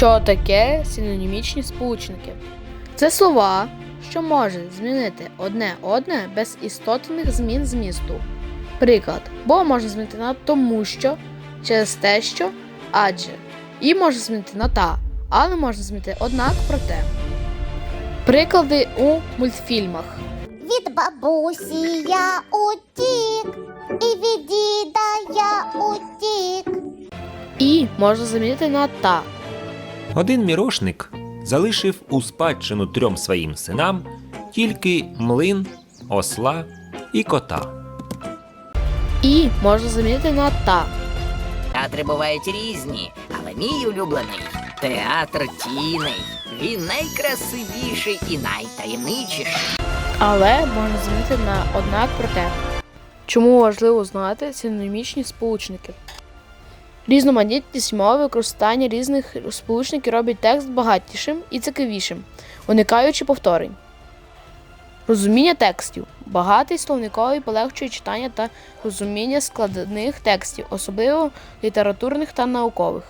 Що таке синонімічні сполучники? Це слова, що можуть змінити одне одне без істотних змін змісту. Приклад, бо можна змінити на тому що, через те, що, адже. І можна змінити на та, але можна змінити однак проте. Приклади у мультфільмах. Від бабусі я утік, і від діда я утік. І можна замінити на та. Один мірошник залишив у спадщину трьом своїм синам тільки млин, осла і кота. І можна замінити на та. Театри бувають різні, але мій улюблений театр тіней. Він найкрасивіший і найтаємничіший. Але можна замінити на однак проте. Чому важливо знати синонімічні сполучники? Різноманітність мови використання різних сполучників робить текст багатішим і цікавішим, уникаючи повторень. Розуміння текстів. Багатий словниковий полегшує читання та розуміння складних текстів, особливо літературних та наукових.